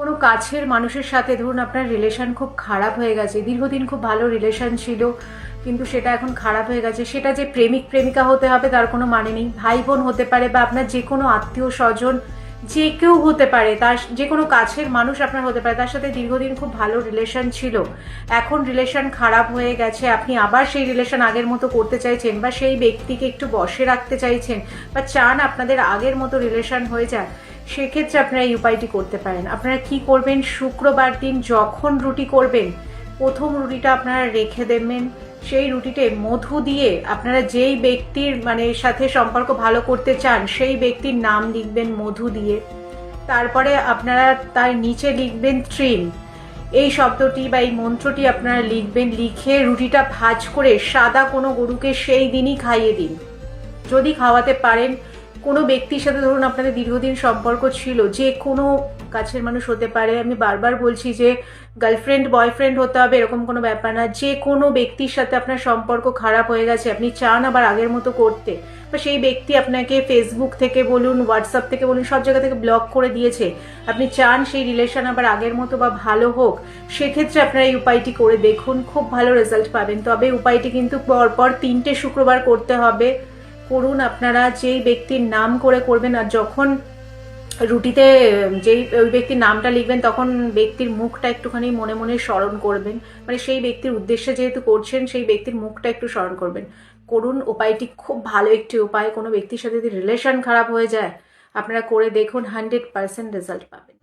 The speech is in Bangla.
কোনো কাছের মানুষের সাথে, ধরুন আপনার রিলেশন খুব খারাপ হয়ে গেছে, দীর্ঘদিন খুব ভালো রিলেশন ছিল, কিন্তু সেটা এখন খারাপ হয়ে গেছে, সেটা যে প্রেমিক, প্রেমিকা হতে হবে তার কোনো মানে নেই। ভাই বোন হতে পারে বা আপনার যে কোনো আত্মীয় স্বজন, যে কেউ হতে পারে, তার যে কোনো কাছের মানুষ আপনার হতে পারে, তার সাথে দীর্ঘদিন খুব ভালো রিলেশন ছিল। এখন রিলেশন খারাপ হয়ে গেছে, আপনি আবার সেই রিলেশন আগের মতো করতে চাইছেন বা সেই ব্যক্তিকে একটু বসে রাখতে চাইছেন বা চান আপনাদের আগের মতো রিলেশন হয়ে যায় সেক্ষেত্রে আপনারা এই উপায়টি করতে পারেন। আপনারা কি করবেন? শুক্রবার দিন যখন রুটি করবেন, প্রথম রুটিটা আপনারা রেখে দেবেন। সেই রুটিতে মধু দিয়ে আপনারা যেই ব্যক্তির মানে সাথে সম্পর্ক ভালো করতে চান, সেই ব্যক্তির নাম লিখবেন মধু দিয়ে। তারপরে আপনারা তার নিচে লিখবেন ট্রিম এই শব্দটি বা এই মন্ত্রটি আপনারা লিখবেন, লিখে রুটিটা ভাজ করে সাদা কোনো গরুকে সেই দিনই খাইয়ে দিন। যদি খাওয়াতে পারেন কোনো ব্যক্তির সাথে ধরুন আপনাদের দীর্ঘদিন সম্পর্ক ছিল, যে কোনো কাছের মানুষ হতে পারে, আমি বারবার বলছি যে গার্লফ্রেন্ড বয়ফ্রেন্ড হতে হবে, এরকম কোনো ব্যাপার না। যে কোনো ব্যক্তির সাথে আপনার সম্পর্ক খারাপ হয়ে গেছে, আপনি চান আবার আগের মতো করতে। বা সেই ব্যক্তি আপনাকে ফেসবুক থেকে বলুন হোয়াটসঅ্যাপ থেকে বলুন, সব জায়গা থেকে ব্লক করে দিয়েছে। আপনি চান সেই রিলেশন আবার আগের মতো বা ভালো হোক। সেক্ষেত্রে আপনারা এই উপায়টি করে দেখুন, খুব ভালো রেজাল্ট পাবেন। তবে উপায়টি কিন্তু পরপর তিনটে শুক্রবার করতে হবে। করুন আপনারা যেই ব্যক্তির নাম করে করবেন আর যখন রুটিতে যেই, ওই ব্যক্তির নামটা লিখবেন, তখন ব্যক্তির মুখটা একটুখানি মনে মনে স্মরণ করবেন। মানে সেই ব্যক্তির উদ্দেশ্যে যেহেতু করছেন, সেই ব্যক্তির মুখটা একটু স্মরণ করবেন। করুন, উপায়টি খুব ভালো একটি উপায়। কোনো ব্যক্তির সাথে যদি রিলেশন খারাপ হয়ে যায়, আপনারা করে দেখুন হান্ড্রেড পার্সেন্ট রেজাল্ট পাবেন।